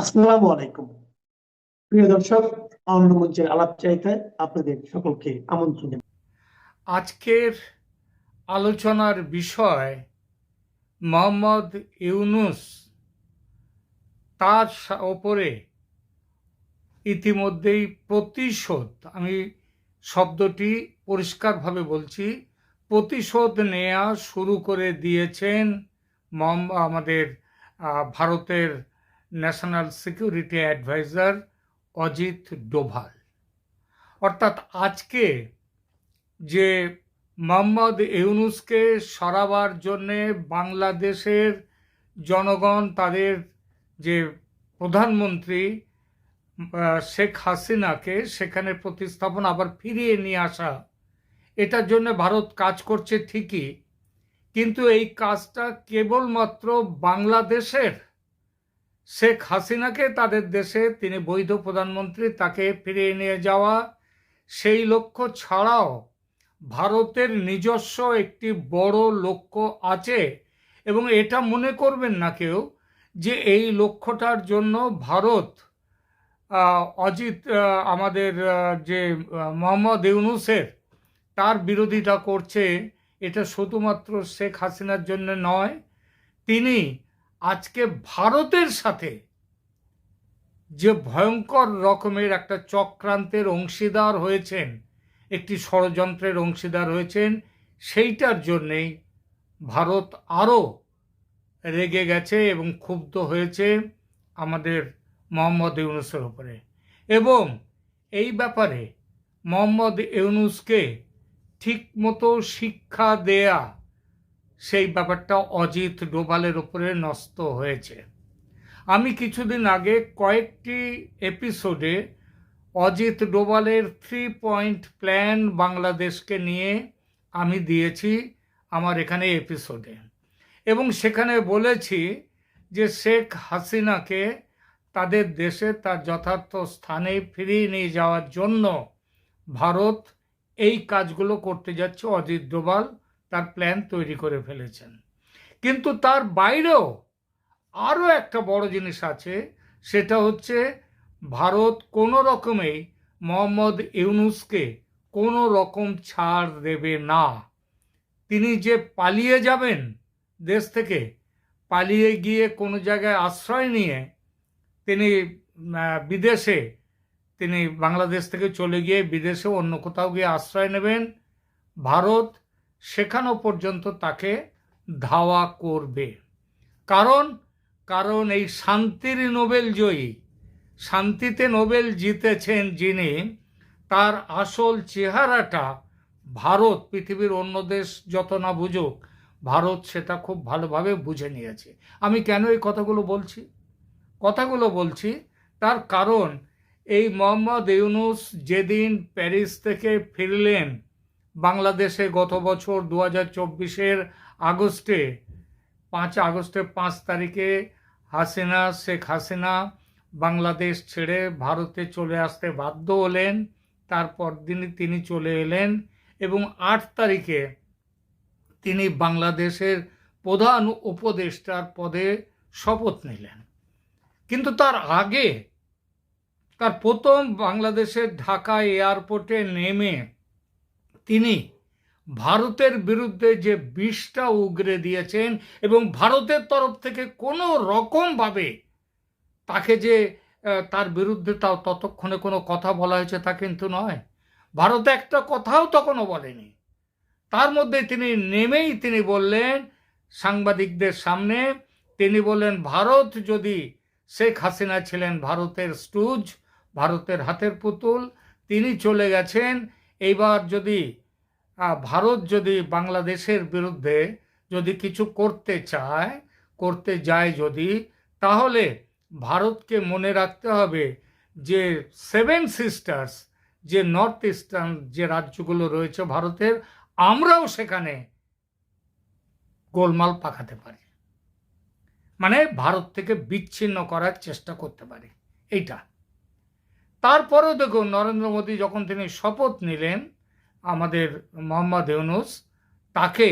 আসসালামু আলাইকুম। প্রিয় দর্শক আনন্দ মঞ্চের আলাপ চাইতে আপনাদের সকলকে আমন্ত্রণ আজকের আলোচনার বিষয় মোহাম্মদ ইউনুস তার ওপরে ইতিমধ্যেই প্রতিশোধ, আমি শব্দটি পরিষ্কারভাবে বলছি, প্রতিশোধ নেওয়া শুরু করে দিয়েছেন আমাদের ভারতের national security adviser Ajit Doval. অর্থাৎ আজকে যে মোহাম্মদ ইউনুসকে সরাবার জন্যে বাংলাদেশের জনগণ, তাদের যে প্রধানমন্ত্রী শেখ হাসিনাকে সেখানে প্রতিস্থাপন আবার ফিরিয়ে নিয়ে আসা, এটার জন্য ভারত কাজ করছে ঠিকই। কিন্তু এই কাজটা কেবলমাত্র বাংলাদেশের শেখ হাসিনাকে তাদের দেশে তিনি বৈধ প্রধানমন্ত্রী, তাকে ফিরিয়ে নিয়ে যাওয়া, সেই লক্ষ্য ছাড়াও ভারতের নিজস্ব একটি বড় লক্ষ্য আছে। এবং এটা মনে করবেন না কেউ যে এই লক্ষ্যটার জন্য ভারত অজিত আমাদের যে মোহাম্মদ ইউনুসের তার বিরোধিতা করছে, এটা শুধুমাত্র শেখ হাসিনার জন্য নয়, তিনি আজকে ভারতের সাথে যে ভয়ঙ্কর রকমের একটা চক্রান্তের অংশীদার হয়েছেন, একটি ষড়যন্ত্রের অংশীদার হয়েছেন, সেইটার জন্যেই ভারত আরও রেগে গেছে এবং ক্ষুব্ধ হয়েছে আমাদের মোহাম্মদ ইউনুসের উপরে। এবং এই ব্যাপারে মোহাম্মদ ইউনুসকে ঠিকমতো শিক্ষা দেয়া সেই ব্যাপারটা অজিত ডোভালের উপরে নষ্ট হয়েছে। আমি কিছুদিন আগে কয়েকটি এপিসোডে অজিত ডোভালের থ্রি পয়েন্ট প্ল্যান বাংলাদেশকে নিয়ে আমি দিয়েছি আমার এখানে এপিসোডে। এবং সেখানে বলেছি যে শেখ হাসিনাকে তাদের দেশে তার যথার্থ স্থানে ফিরিয়ে নিয়ে যাওয়ার জন্য ভারত এই কাজগুলো করতে যাচ্ছে অজিত ডোভাল তার প্ল্যান তৈরি করে ফেলেছেন। কিন্তু তার বাইরেও আরও একটা বড় জিনিস আছে, সেটা হচ্ছে ভারত কোনো রকমেই মোহাম্মদ ইউনুসকে কোনো রকম ছাড় দেবে না। তিনি যে পালিয়ে যাবেন দেশ থেকে, পালিয়ে গিয়ে কোনো জায়গায় আশ্রয় নিয়ে তিনি বিদেশে, তিনি বাংলাদেশ থেকে চলে গিয়ে বিদেশে অন্য কোথাও গিয়ে আশ্রয় নেবেন। ভারত সেখানেও পর্যন্ত তাকে ধাওয়া করবে। কারণ কারণ এই শান্তির নোবেল জয়ী, শান্তিতে নোবেল জিতেছেন যিনি, তার আসল চেহারাটা ভারত, পৃথিবীর অন্য দেশ যত না বুঝুক, ভারত সেটা খুব ভালোভাবে বুঝে নিয়েছে। আমি কেন এই কথাগুলো বলছি? কথাগুলো বলছি, তার কারণ এই মোহাম্মদ ইউনুস যেদিন প্যারিস থেকে ফিরলেন বাংলাদেশে গত বছর দু হাজার চব্বিশের আগস্টে, পাঁচ আগস্টের পাঁচ তারিখে হাসিনা, শেখ হাসিনা বাংলাদেশ ছেড়ে ভারতে চলে আসতে বাধ্য হলেন। তারপর দিনই তিনি চলে এলেন এবং আট তারিখে তিনি বাংলাদেশের প্রধান উপদেষ্টার পদে শপথ নিলেন। কিন্তু তার আগে তার প্রথম বাংলাদেশের ঢাকা এয়ারপোর্টে নেমে তিনি ভারতের বিরুদ্ধে যে বিষটা উগরে দিয়েছেন এবং ভারতের তরফ থেকে কোনো রকমভাবে তাকে যে তার বিরুদ্ধে তাও ততক্ষণে কোনো কথা বলা হয়েছে তা কিন্তু নয়। ভারত একটা কথাও তখনও বলেনি। তার মধ্যে তিনি নেমেই তিনি বললেন, সাংবাদিকদের সামনে তিনি বললেন, ভারত যদি শেখ হাসিনা ছিলেন ভারতের স্টুজ, ভারতের হাতের পুতুল, তিনি চলে গেছেন এইবার যদি ভারত যদি বাংলাদেশের বিরুদ্ধে যদি কিছু করতে চায়, করতে যায় যদি, তাহলে ভারতকে মনে রাখতে হবে যে সেভেন সিস্টার্স, যে নর্থ ইস্টার্ন যে রাজ্যগুলো রয়েছে ভারতের, আমরাও সেখানে গোলমাল পাকাতে পারি। মানে ভারত থেকে বিচ্ছিন্ন করার চেষ্টা করতে পারি। এইটা। তারপরেও দেখুন নরেন্দ্র মোদী যখন তিনি শপথ নিলেন আমাদের মোহাম্মদ ইউনুস, তাকে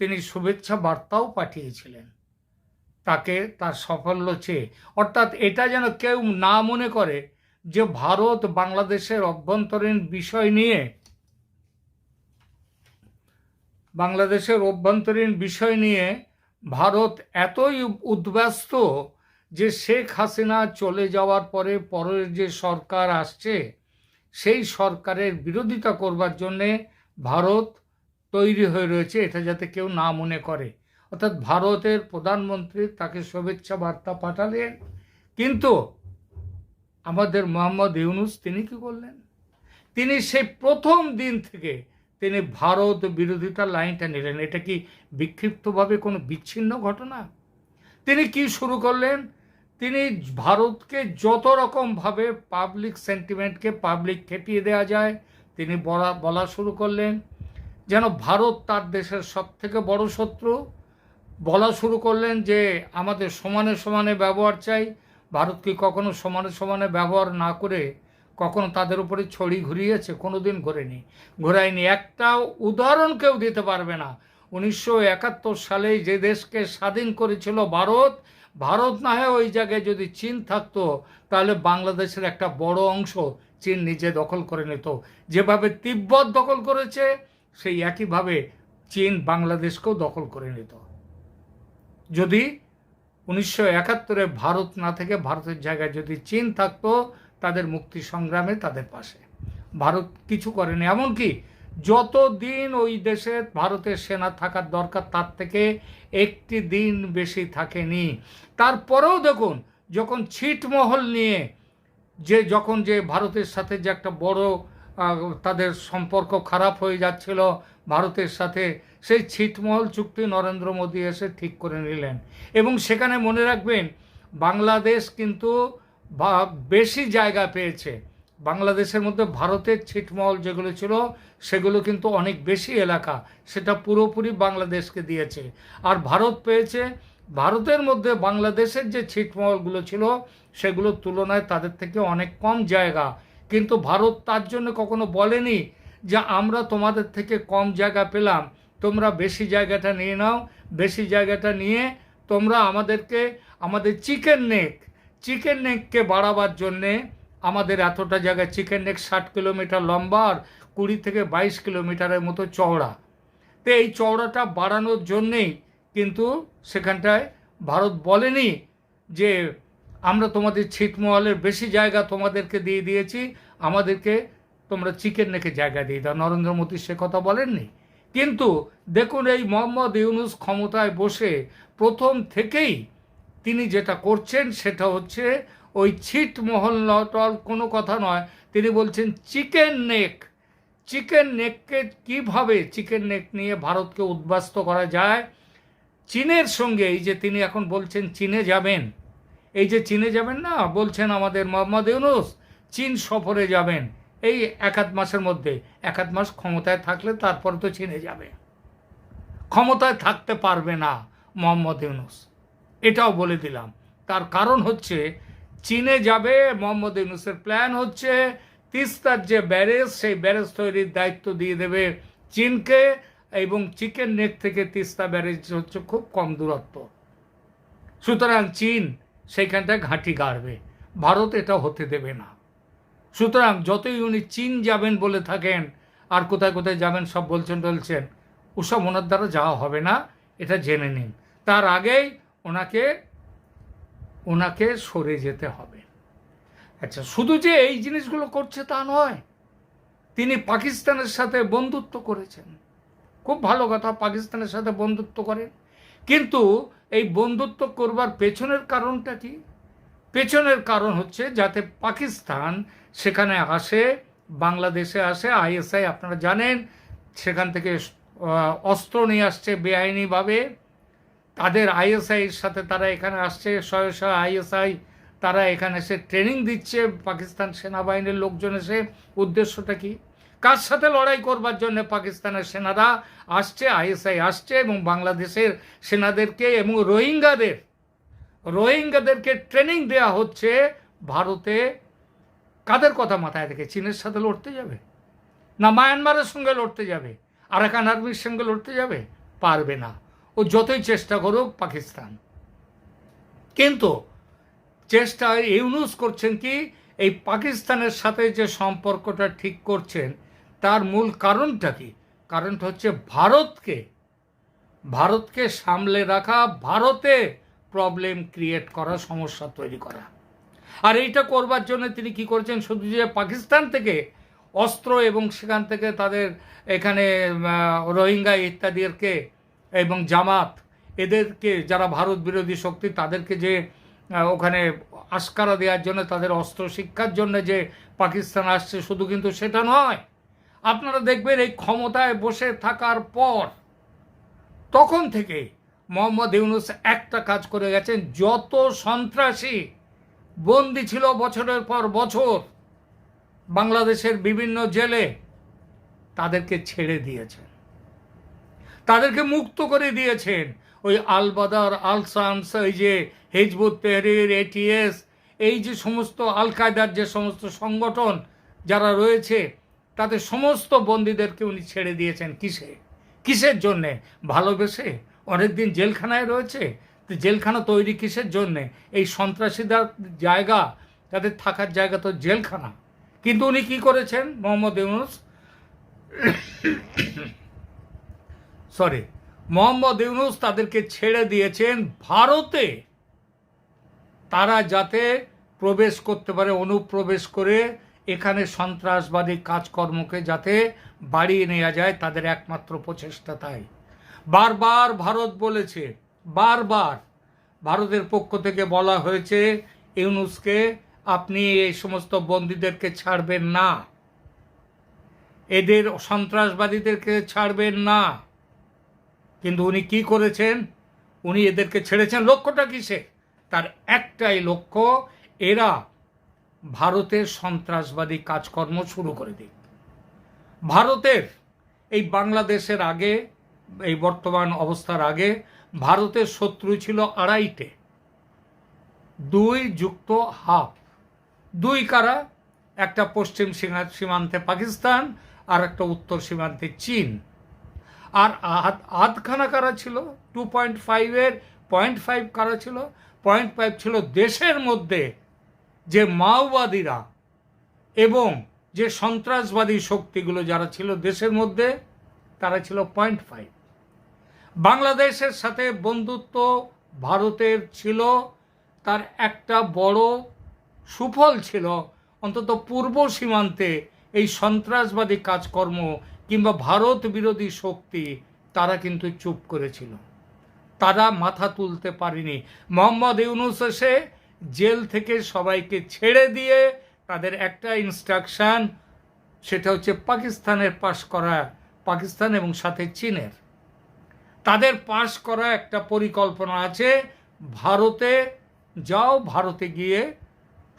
তিনি শুভেচ্ছা বার্তাও পাঠিয়েছিলেন। তাকে তার সাফল্য চেয়ে। অর্থাৎ এটা যেন কেউ না মনে করে যে ভারত বাংলাদেশের অভ্যন্তরীণ বিষয় নিয়ে, বাংলাদেশের অভ্যন্তরীণ বিষয় নিয়ে ভারত এতই উদ্ব্যস্ত যে শেখ হাসিনা চলে যাওয়ার পরে পরের যে সরকার আসছে, সেই সরকারের বিরোধিতা করবার জন্যে ভারত তৈরি হয়ে রয়েছে, এটা যাতে কেউ না মনে করে। অর্থাৎ ভারতের প্রধানমন্ত্রী তাকে শুভেচ্ছা বার্তা পাঠালেন, কিন্তু আমাদের মোহাম্মদ ইউনুস তিনি কি করলেন? তিনি সেই প্রথম দিন থেকে তিনি ভারত বিরোধিতার লাইনটা নিলেন। এটা কি বিক্ষিপ্তভাবে কোনো বিচ্ছিন্ন ঘটনা? তিনি কি শুরু করলেন? তিনি ভারতকে যত রকমভাবে পাবলিক সেন্টিমেন্টকে পাবলিক খেপিয়ে দেওয়া যায়, তিনি বলা বলা শুরু করলেন, যেন ভারত তার দেশের সব থেকে বড় শত্রু। বলা শুরু করলেন যে, আমাদের সমানে সমানে ব্যবহার চাই। ভারত কি কখনো সমানে সমানে ব্যবহার না করে কখনো তাদের উপরে ছড়ি ঘুরিয়েছে? কোনো দিন ঘোরেনি। ঘোরায়নি। একটা উদাহরণ কেউ দিতে পারবে না। উনিশশো একাত্তর সালে যে দেশকে স্বাধীন করেছিল ভারত ভারত না হয় ওই জায়গায় যদি চীন থাকতো, তাহলে বাংলাদেশের একটা বড় অংশ চীন নিজে দখল করে নিত। যেভাবে তিব্বত দখল করেছে, সেই একইভাবে চীন বাংলাদেশকেও দখল করে নিত। যদি উনিশশো একাত্তরে ভারত না থেকে ভারতের জায়গায় যদি চীন থাকতো, তাদের মুক্তি সংগ্রামে তাদের পাশে। ভারত কিছু করেনি। এমনকি যত দিন ওই দেশে ভারতের সেনা থাকার দরকার, তার থেকে একটি দিন বেশি থাকেনি। তারপরেও দেখুন, যখন ছিটমহল নিয়ে যে, যখন যে ভারতের সাথে যে একটা বড় তাদের সম্পর্ক খারাপ হয়ে যাচ্ছিল, ভারতের সাথে, সেই ছিটমহল চুক্তি নরেন্দ্র মোদী এসে ঠিক করে নিলেন। এবং সেখানে মনে রাখবেন, বাংলাদেশ কিন্তু বেশি জায়গা পেয়েছে। বাংলাদেশের মধ্যে ভারতের ছিটমহল যেগুলো ছিল, সেগুলো কিন্তু অনেক বেশি এলাকা। সেটা পুরোপুরি বাংলাদেশকে দিয়েছে। আর ভারত পেয়েছে, ভারতের মধ্যে বাংলাদেশের যে ছিটমহলগুলো ছিল, সেগুলোর তুলনায় তাদের থেকে অনেক কম জায়গা। কিন্তু ভারত তার জন্য কখনো বলেনি যে, আমরা তোমাদের থেকে কম জায়গা পেলাম। তোমরা বেশি জায়গাটা নিয়ে নাও। বেশি জায়গাটা নিয়ে তোমরা আমাদেরকে, আমাদের চিকেন নেক, চিকেন নেককে বাড়াবার জন্যে আমাদের এতটা জায়গায় চিকেন নেক ষাট কিলোমিটার লম্বা আর কুড়ি থেকে বাইশ কিলোমিটারের মতো চওড়া। তো এই চওড়াটা বাড়ানোর জন্যেই কিন্তু সেখানটায় ভারত বলেনি যে আমরা তোমাদের ছিটমহলের বেশি জায়গা তোমাদেরকে দিয়ে দিয়েছি, আমাদেরকে তোমরা চিকেন নেকে জায়গা দিয়ে দাও। নরেন্দ্র মোদী সে কথা বলেননি। কিন্তু দেখুন এই মোহাম্মদ ইউনুস ক্ষমতায় বসে প্রথম থেকেই তিনি যেটা করছেন সেটা হচ্ছে ওই ছিটমহল নটল কোনো কথা নয়। তিনি বলছেন, চিকেন নেক, চিকেন নেককে কীভাবে চিকেন নেক নিয়ে ভারতকে উদ্বাস্ত করা যায়? চীনের সঙ্গে, এই যে তিনি এখন বলছেন, চীনে যাবেন। এই যে চীনে যাবেন না, বলছেন আমাদের মোহাম্মদ ইউনুস, চীন সফরে যাবেন। এই এক আধ মাসের মধ্যে, এক আধ মাস ক্ষমতায় থাকলে তারপর তো চীনে যাবে। ক্ষমতায় থাকতে পারবে না মোহাম্মদ ইউনুস। এটাও বলে দিলাম। তার কারণ হচ্ছে চীনে যাবে, মোহাম্মদ ইউনুসের প্ল্যান হচ্ছে তিস্তার যে ব্যারেজ, সেই ব্যারেজ তৈরির দায়িত্ব দিয়ে দেবে চীনকে এবং চিকেন নেক থেকে তিস্তা ব্যারেজ হচ্ছে খুব কম দূরত্ব। সুতরাং চীন সেইখানটায় ঘাঁটি গাড়বে। ভারত এটা হতে দেবে না। সুতরাং যতই উনি চীন যাবেন বলে থাকেন, আর কোথায় কোথায় যাবেন সব বলছেন বলছেন ওসব ওনার দ্বারা যাওয়া হবে না, এটা জেনে নিন। তার আগেই ওনাকে ওনাকে সরে যেতে হবে। আচ্ছা শুধু যে এই জিনিসগুলো করছে তা নয়, তিনি পাকিস্তানের সাথে বন্ধুত্ব করেছেন। খুব ভালো কথা, পাকিস্তানের সাথে বন্ধুত্ব করেন। কিন্তু এই বন্ধুত্ব করবার পেছনের কারণটা কি? পেছনের কারণ হচ্ছে যাতে পাকিস্তান সেখানে আসে, বাংলাদেশে আসে, আইএসআই আপনারা জানেন, সেখান থেকে অস্ত্র নিয়ে আসছে বেআইনিভাবে। তাদের আইএসআইয়ের সাথে তারা এখানে আসছে, শয়ে শয়ে আইএসআই তারা এখানে এসে ট্রেনিং দিচ্ছে, পাকিস্তান সেনাবাহিনীর লোকজন এসে উদ্দেশ্যটা কি? কার সাথে লড়াই করবার জন্য পাকিস্তানের সেনারা আসছে, আইএসআই আসছে এবং বাংলাদেশের সেনাদেরকে এবং রোহিঙ্গাদের, রোহিঙ্গাদেরকে ট্রেনিং দেওয়া হচ্ছে ভারতে। কাদের কথা মাথায় রেখে? চীনের সাথে লড়তে যাবে? না, মায়ানমারের সঙ্গে লড়তে যাবে? আরাকান আর্মির সঙ্গে লড়তে যাবে? পারবে না। ও যতই চেষ্টা করুক পাকিস্তান। কিন্তু চেষ্টা ইউনুস করছেন কি, এই পাকিস্তানের সাথে যে সম্পর্কটা ঠিক করছেন, তার মূল কারণটা কি? কারণটা হচ্ছে ভারতকে ভারতকে সামলে রাখা, ভারতে প্রবলেম ক্রিয়েট করা, সমস্যা তৈরি করা। আর এইটা করবার জন্য তিনি কি করছেন? শুধু যে পাকিস্তান থেকে অস্ত্র এবং সেখান থেকে তাদের এখানে রোহিঙ্গা ইত্যাদিকে এবং জামাত, এদেরকে যারা ভারত বিরোধী শক্তি, তাদেরকে যে ওখানে আস্কারা দেওয়ার জন্য, তাদের অস্ত্র শিক্ষার জন্য যে পাকিস্তান আসছে, শুধু কিন্তু সেটা নয়। আপনারা দেখবেন এই ক্ষমতায় বসে থাকার পর, তখন থেকে মোহাম্মদ ইউনুস একটা কাজ করে গেছেন, যত সন্ত্রাসী বন্দি ছিল বছরের পর বছর, বাংলাদেশের বিভিন্ন জেলে, তাদেরকে ছেড়ে দিয়েছেন। তাদেরকে মুক্ত করে দিয়েছেন। ওই আলবাদার, আলসামস, এই যে হিজবুত তেহরির এটিএস এই যে সমস্ত আল কায়দার যে সমস্ত সংগঠন যারা রয়েছে, তাদের সমস্ত বন্দীদেরকে উনি ছেড়ে দিয়েছেন। কিসে? কিসের জন্যে? ভালোবেসে? অনেকদিন জেলখানায় রয়েছে? তো জেলখানা তৈরি কিসের জন্যে? এই সন্ত্রাসীদের জায়গা, তাদের থাকার জায়গা তো জেলখানা। কিন্তু উনি কি করেছেন? মোহাম্মদ ইউনুস সরি মোহাম্মদ ইউনুস তাদেরকে ছেড়ে দিয়েছেন ভারতে। তারা যাতে প্রবেশ করতে পারে, অনুপ্রবেশ করে, এখানে সন্ত্রাসবাদী কাজকর্মকে যাতে বাড়িয়ে নেওয়া যায়, তাদের একমাত্র প্রচেষ্টা তাই। বারবার ভারত বলেছে, বারবার ভারতের পক্ষ থেকে বলা হয়েছে, ইউনুসকে আপনি এই সমস্ত বন্দীদেরকে ছাড়বেন না। এদের সন্ত্রাসবাদীদেরকে ছাড়বেন না। কিন্তু উনি কি করেছেন? উনি এদেরকে ছেড়েছেন। লক্ষ্যটা কিসে? তার একটাই লক্ষ্য, এরা ভারতের সন্ত্রাসবাদী কাজকর্ম শুরু করে দিক। ভারতের, এই বাংলাদেশের আগে, এই বর্তমান অবস্থার আগে, ভারতের শত্রু ছিল আড়াইটে। দুই যুক্ত হাফ। দুই কারা? একটা পশ্চিম সীমান্তে পাকিস্তান আর একটা উত্তর সীমান্তে চীন। আর আধ আধখানা কারা ছিল? টু পয়েন্ট ফাইভের পয়েন্ট ফাইভ কারা ছিল? পয়েন্ট ফাইভ ছিল দেশের মধ্যে যে মাওবাদীরা এবং যে সন্ত্রাসবাদী শক্তিগুলো যারা ছিল দেশের মধ্যে, তারা ছিল পয়েন্ট ফাইভ বাংলাদেশের সাথে বন্ধুত্ব ভারতের ছিল, তার একটা বড় সুফল ছিল অন্তত পূর্ব সীমান্তে এই সন্ত্রাসবাদী কাজকর্ম কিংবা ভারত বিরোধী শক্তি, তারা কিন্তু চুপ করেছিল। তারা মাথা তুলতে পারেনি। মোহাম্মদ ইউনুস এসে জেল থেকে সবাইকে ছেড়ে দিয়ে তাদের একটা ইনস্ট্রাকশন সেটা হচ্ছে পাকিস্তানের পাশ করা, পাকিস্তান এবং সাথে চীনের। তাদের পাশ করা একটা পরিকল্পনা আছে, ভারতে যাও, ভারতে গিয়ে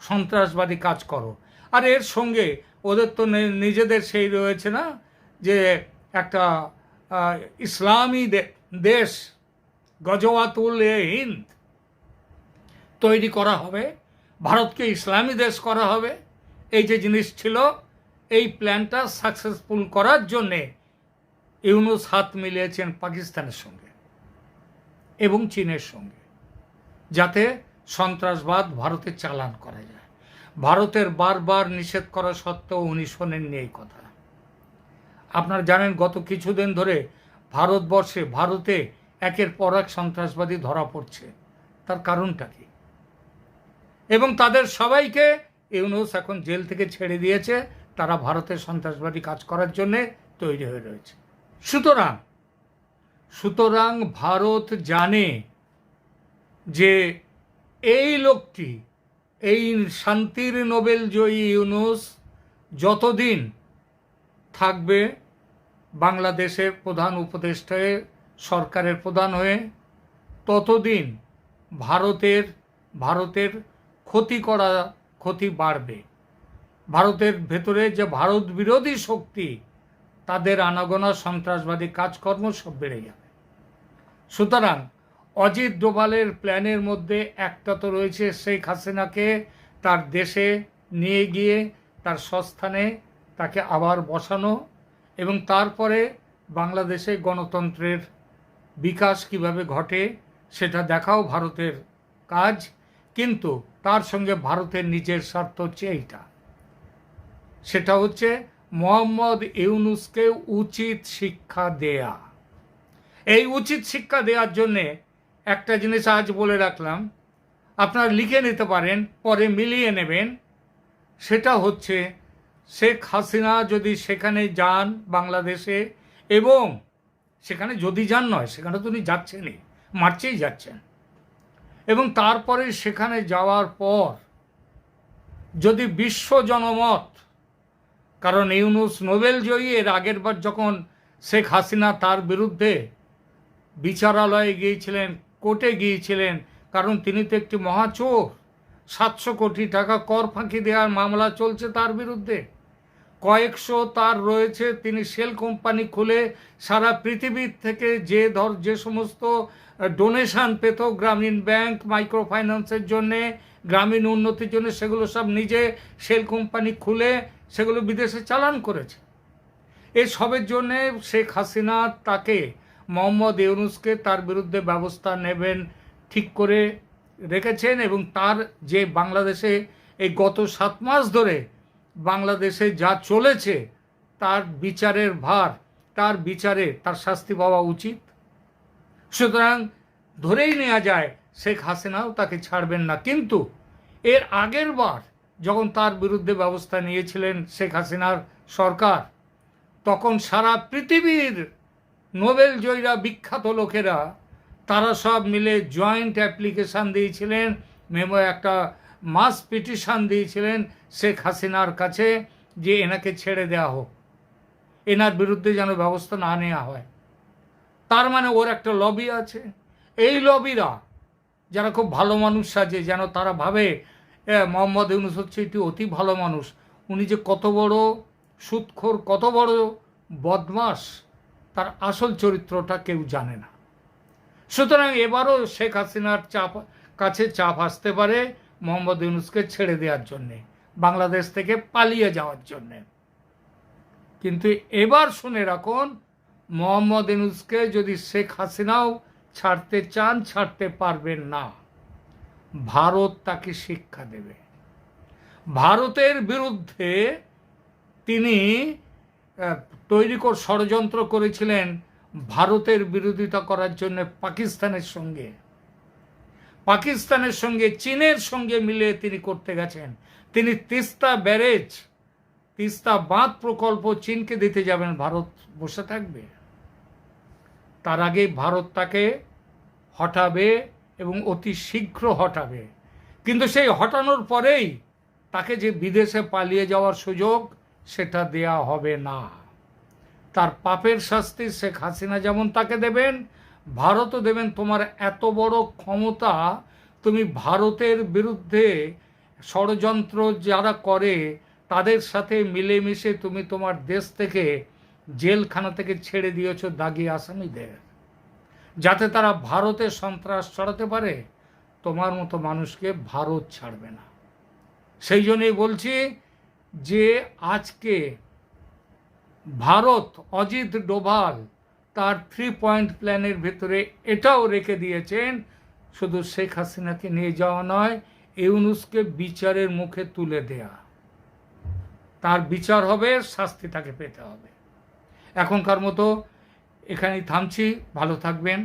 সন্ত্রাসবাদী কাজ করো। আর এর সঙ্গে ওদের তো নিজেদের সেই রয়েছে না যে একটা ইসলামী দেশ গজওয়াতুল এ হিন্দ তৈরি করা হবে, ভারতকে ইসলামী দেশ করা হবে। এই যে জিনিস ছিল, এই প্ল্যানটা সাকসেসফুল করার জন্যে ইউনুস হাত মিলিয়েছেন পাকিস্তানের সঙ্গে এবং চীনের সঙ্গে, যাতে সন্ত্রাসবাদ ভারতে চালান করা যায়। ভারতের বারবার নিষেধ করা সত্ত্বেও উনি শোনেননি এই কথা। আপনারা জানেন, গত কিছুদিন ধরে ভারতবর্ষে, ভারতে একের পর এক সন্ত্রাসবাদী ধরা পড়ছে। তার কারণটা কি? এবং তাদের সবাইকে ইউনুস এখন জেল থেকে ছেড়ে দিয়েছে। তারা ভারতের সন্ত্রাসবাদী কাজ করার জন্যে তৈরি হয়ে রয়েছে। সুতরাং সুতরাং ভারত জানে যে এই লোকটি, এই শান্তির নোবেল জয়ী ইউনুস যতদিন থাকবে বাংলাদেশের প্রধান উপদেষ্টায় সরকারের প্রধান হয়ে ততদিন ভারতের ভারতের ক্ষতি করা ক্ষতি বাড়বে। ভারতের ভেতরে যে ভারত বিরোধী শক্তি, তাদের আনাগোনা সন্ত্রাসবাদী কাজকর্ম সব বেড়ে যাবে। সুতরাং অজিত ডোভালের প্ল্যানের মধ্যে একটা তো রয়েছে, শেখ হাসিনাকে তার দেশে নিয়ে গিয়ে, তার সস্থানে তাকে আবার বসানো এবং তারপরে বাংলাদেশে গণতন্ত্রের বিকাশ কীভাবে ঘটে সেটা দেখাও ভারতের কাজ, কিন্তু তার সঙ্গে ভারতের নিজের স্বার্থ হচ্ছে এইটা। সেটা হচ্ছে মোহাম্মদ ইউনুসকে উচিত শিক্ষা দেয়া। এই উচিত শিক্ষা দেওয়ার জন্যে একটা জিনিস আজ বলে রাখলাম, আপনারা লিখে নিতে পারেন, পরে মিলিয়ে নেবেন, সেটা হচ্ছে শেখ হাসিনা যদি সেখানে যান বাংলাদেশে এবং সেখানে যদি যান নয়, সেখানে তো উনি যাচ্ছেনই, মার্চেই যাচ্ছেন। এবং তারপরে সেখানে যাওয়ার পর যদি বিশ্ব জনমত, কারণ ইউনুস নোবেল জয়ী, এর আগের বার যখন শেখ হাসিনা তার বিরুদ্ধে বিচারালয়ে গিয়েছিলেন, কোর্টে গিয়েছিলেন, কারণ তিনি তো একটি মহাচোর, সাতশো কোটি টাকা কর ফাঁকি দেওয়ার মামলা চলছে তার বিরুদ্ধে। কয়েকশো তার রয়েছে। তিনি সেল কোম্পানি খুলে সারা পৃথিবীর থেকে যে ধর, যে সমস্ত ডোনেশন পেত গ্রামীণ ব্যাংক মাইক্রো ফাইন্যান্সের জন্যে, গ্রামীণ উন্নতির জন্য, সেগুলো সব নিজে সেল কোম্পানি খুলে সেগুলো বিদেশে চালান করেছে। এসবের জন্যে শেখ হাসিনা তাকে, মোহাম্মদ ইউনুসকে তার বিরুদ্ধে ব্যবস্থা নেবেন, ঠিক করে রেখেছেন এবং তার যে বাংলাদেশে এই গত সাত মাস ধরে বাংলাদেশে যা চলেছে, তার বিচারের ভার, তার বিচারে তার শাস্তি পাওয়া উচিত। সুতরাং ধরেই নেওয়া যায়, শেখ হাসিনাও তাকে ছাড়বেন না। কিন্তু এর আগের বার যখন তার বিরুদ্ধে ব্যবস্থা নিয়েছিলেন শেখ হাসিনার সরকার, তখন সারা পৃথিবীর নোবেল জয়ীরা, বিখ্যাত লোকেরা, তারা সব মিলে জয়েন্ট অ্যাপ্লিকেশান দিয়েছিলেন, মেমো একটা মাস পিটিশন দিয়েছিলেন শেখ হাসিনার কাছে যে এনাকে ছেড়ে দেওয়া হোক। এনার বিরুদ্ধে যেন ব্যবস্থা না নেওয়া হয়। তার মানে ওর একটা লবি আছে। এই লবিরা যারা খুব ভালো মানুষ সাজে, যেন তারা ভাবে মোহাম্মদ ইউনুস হচ্ছে এটি অতি ভালো মানুষ। উনি যে কত বড় সুৎখোর, কত বড় বদমাস, তার আসল চরিত্রটা কেউ জানে না। সুতরাং এবারও শেখ হাসিনার চাপ, কাছে চাপ আসতে পারে। মোহাম্মদ ইউনুসকে ছেড়ে দেওয়ার জন্যে, বাংলাদেশ থেকে পালিয়ে যাওয়ার জন্যে। কিন্তু এবার শুনে রাখুন, মোহাম্মদ ইউনুসকে যদি শেখ হাসিনাও ছাড়তে চান, ছাড়তে পারবেন না। ভারত তাকে শিক্ষা দেবে। ভারতের বিরুদ্ধে তিনি তৈরি কর, ষড়যন্ত্র করেছিলেন ভারতের বিরোধিতা করার জন্য পাকিস্তানের সঙ্গে। পাকিস্তানের সঙ্গে, চীনের সঙ্গে মিলে তিনি করতে গেছেন। তিনি তিস্তা ব্যারেজ, তিস্তা বাঁধ প্রকল্প চীনকে দিতে যাবেন। ভারত বসে থাকবে। তার আগে ভারত তাকে হটাবে এবং অতি শীঘ্র হটাবে। কিন্তু সেই হটানোর পরেই তাকে যে বিদেশে পালিয়ে যাওয়ার সুযোগ, সেটা দেয়া হবে না। তার পাপের শাস্তি শেখ হাসিনা যেমন তাকে দেবেন ভারতও দেবেন তোমার এত বড় ক্ষমতা, তুমি ভারতের বিরুদ্ধে ষড়যন্ত্র যারা করে, তাদের সাথে মিলেমিশে তুমি তোমার দেশ থেকে জেলখানা থেকে ছেড়ে দিয়েছ দাগি আসামিদের। যাতে তারা ভারতে সন্ত্রাস ছড়াতে পারে, তোমার মতো মানুষকে ভারত ছাড়বে না। সেই জন্যই বলছি যে আজকে ভারত অজিত ডোভাল তার থ্রি পয়েন্ট প্ল্যানের ভেতরে এটাও রেখে দিয়েছেন, শুধু শেখ হাসিনাকে নিয়ে যাওয়া নয়, ইউনুসকে বিচারের মুখে তুলে দেয়া। তার বিচার হবে, শাস্তি তাকে পেতে হবে। এখনকার মতো এখানেই থামছি, ভালো থাকবেন।